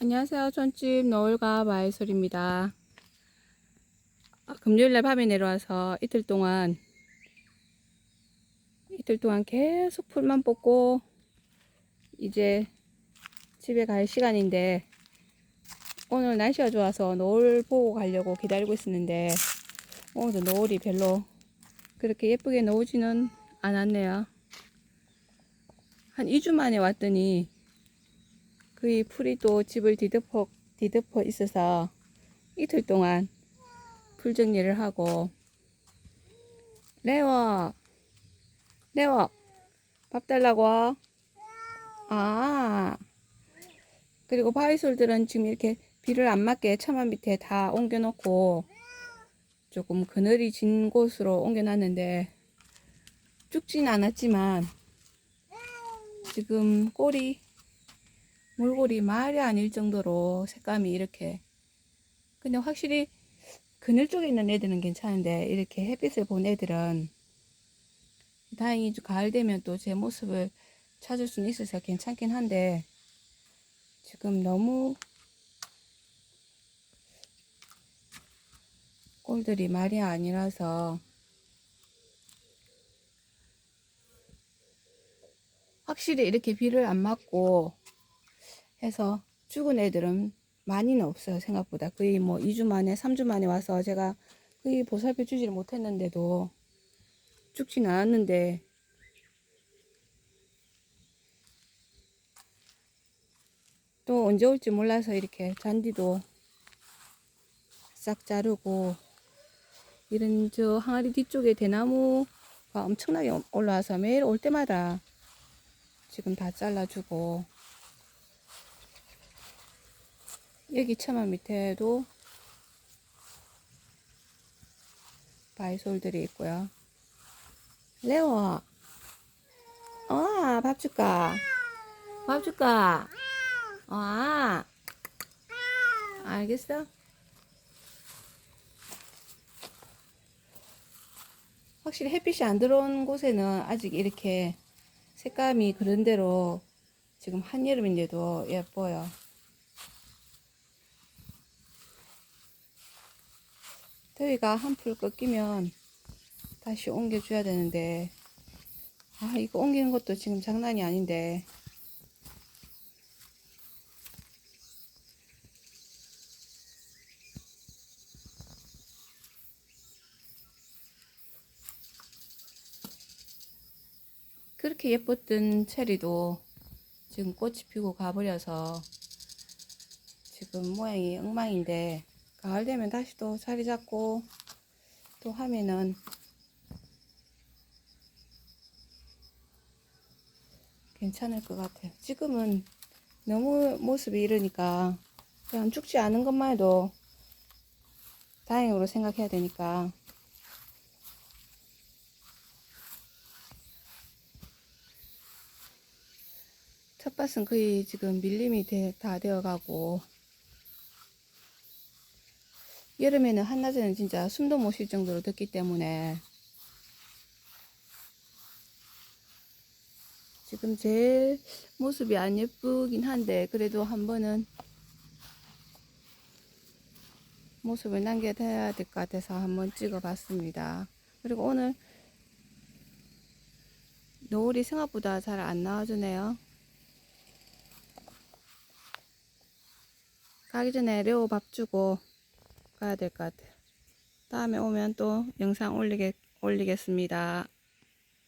안녕하세요. 촌집 노을과 마이솔입니다. 아, 금요일날 밤에 내려와서 이틀 동안 이틀 동안 계속 풀만 뽑고 이제 집에 갈 시간인데 오늘 날씨가 좋아서 노을 보고 가려고 기다리고 있었는데 오늘도 노을이 별로 그렇게 예쁘게 나오지는 않았네요. 한 2주 만에 왔더니 그이 풀이 또 집을 뒤덮어, 뒤덮어 있어서 이틀 동안 풀 정리를 하고. 레워 레워 밥 달라고 아. 그리고 바이솔들은 지금 이렇게 비를 안 맞게 처만 밑에 다 옮겨 놓고 조금 그늘이 진 곳으로 옮겨 놨는데 죽진 않았지만 지금 꼬리 몰골이 말이 아닐 정도로 색감이 이렇게 근데 확실히 그늘 쪽에 있는 애들은 괜찮은데 이렇게 햇빛을 본 애들은 다행히 좀 가을 되면 또 제 모습을 찾을 수는 있어서 괜찮긴 한데 지금 너무 꼴들이 말이 아니라서 확실히 이렇게 비를 안 맞고 해서 죽은 애들은 많이는 없어요 생각보다. 거의 뭐 2주 만에 3주 만에 와서 제가 거의 보살펴 주지를 못했는데도 죽진 않았는데 또 언제 올지 몰라서 이렇게 잔디도 싹 자르고 이런 저 항아리 뒤쪽에 대나무가 엄청나게 올라와서 매일 올 때마다 지금 다 잘라주고 여기 처마 밑에도 바이솔들이 있고요. 레오, 어, 밥 줄까? 밥 줄까? 아, 알겠어? 확실히 햇빛이 안 들어온 곳에는 아직 이렇게 색감이 그런 대로 지금 한여름인데도 예뻐요. 더위가 한풀 꺾이면 다시 옮겨줘야 되는데 아 이거 옮기는 것도 지금 장난이 아닌데. 그렇게 예뻤던 체리도 지금 꽃이 피고 가버려서 지금 모양이 엉망인데 가을 되면 다시 또 자리 잡고 또 하면은 괜찮을 것 같아요. 지금은 너무 모습이 이러니까 그냥 죽지 않은 것만 해도 다행으로 생각해야 되니까 텃밭은 거의 지금 밀림이 돼- 다 되어가고 여름에는 한낮에는 진짜 숨도 못 쉴 정도로 덥기 때문에 지금 제 모습이 안 예쁘긴 한데 그래도 한 번은 모습을 남겨둬야 될 것 같아서 한번 찍어봤습니다. 그리고 오늘 노을이 생각보다 잘 안 나와주네요. 가기 전에 레오 밥 주고 가야 될 것 같아요. 다음에 오면 또 영상 올리겠, 올리겠습니다.